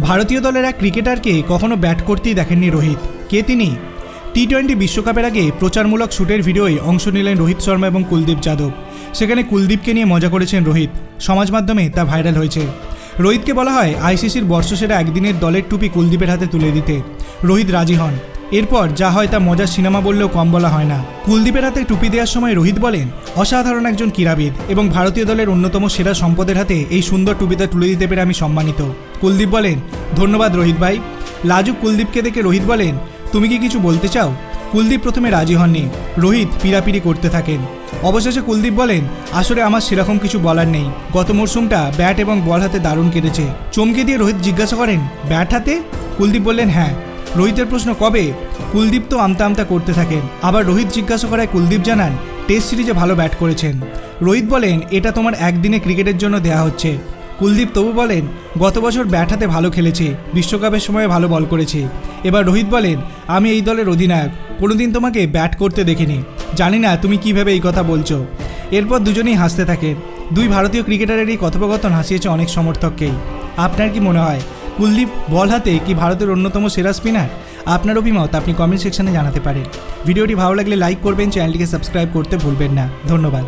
ভারতীয় দলের এক ক্রিকেটারকে কখনো ব্যাট করতেই দেখেননি রোহিত। কে তিনি? টি টোয়েন্টি বিশ্বকাপের আগে প্রচারমূলক শ্যুটের ভিডিওয় অংশ নিলেন রোহিত শর্মা এবং কুলদীপ যাদব। সেখানে কুলদীপকে নিয়ে মজা করেছেন রোহিত। সমাজ মাধ্যমে তা ভাইরাল হয়েছে। রোহিতকে বলা হয় আইসিসির বর্ষসেরা একদিনের দলের টুপি কুলদীপের হাতে তুলে দিতে। রোহিত রাজি হন। এরপর যা হয় তা মজার সিনেমা বললেও কম বলা হয় না। কুলদীপের হাতে টুপি দেওয়ার সময় রোহিত বলেন, অসাধারণ একজন ক্রীড়াবিদ এবং ভারতীয় দলের অন্যতম সেরা সম্পদের হাতে এই সুন্দর টুপিটা তুলে দিতে পেরে আমি সম্মানিত। কুলদীপ বলেন, ধন্যবাদ রোহিত ভাই। লাজুক কুলদীপকে দেখে রোহিত বলেন, তুমি কি কিছু বলতে চাও? কুলদীপ প্রথমে রাজি হননি। রোহিত পিড়াপিড়ি করতে থাকেন। অবশেষে কুলদীপ বলেন, আসলে আমার সেরকম কিছু বলার নেই। গত মরশুমটা ব্যাট এবং বল হাতে দারুণ কেটেছে। চমকে দিয়ে রোহিত জিজ্ঞাসা করেন, ব্যাট হাতে? কুলদীপ বললেন হ্যাঁ। রোহিতের প্রশ্ন কবে? কুলদীপ তো আমতা আমতা করতে থাকেন। আবার রোহিত জিজ্ঞাসা করায় কুলদীপ জানান টেস্ট সিরিজে ভালো ব্যাট করেছেন। রোহিত বলেন, এটা তোমার একদিনে ক্রিকেটের জন্য দেয়া হচ্ছে। কুলদীপ তবু বলেন, গত বছর ব্যাট হাতে ভালো খেলেছে, বিশ্বকাপের সময় ভালো বল করেছে। এবার রোহিত বলেন, আমি এই দলের অধিনায়ক, কোনোদিন তোমাকে ব্যাট করতে দেখিনি। জানি না তুমি কীভাবে এই কথা বলছো। এরপর দুজনেই হাসতে থাকেন। দুই ভারতীয় ক্রিকেটারের এই কথোপকথন হাসিয়েছে অনেক সমর্থককেই। আপনার কি মনে হয় কুলদীপ, বল হাতে, কি ভারতের অন্যতম সেরা স্পিনার? আপনার অভিমত আপনি কমেন্ট সেকশনে জানাতে পারেন। ভিডিওটি ভালো লাগলে লাইক করবেন, চ্যানেলটিকে সাবস্ক্রাইব করতে ভুলবেন না। ধন্যবাদ।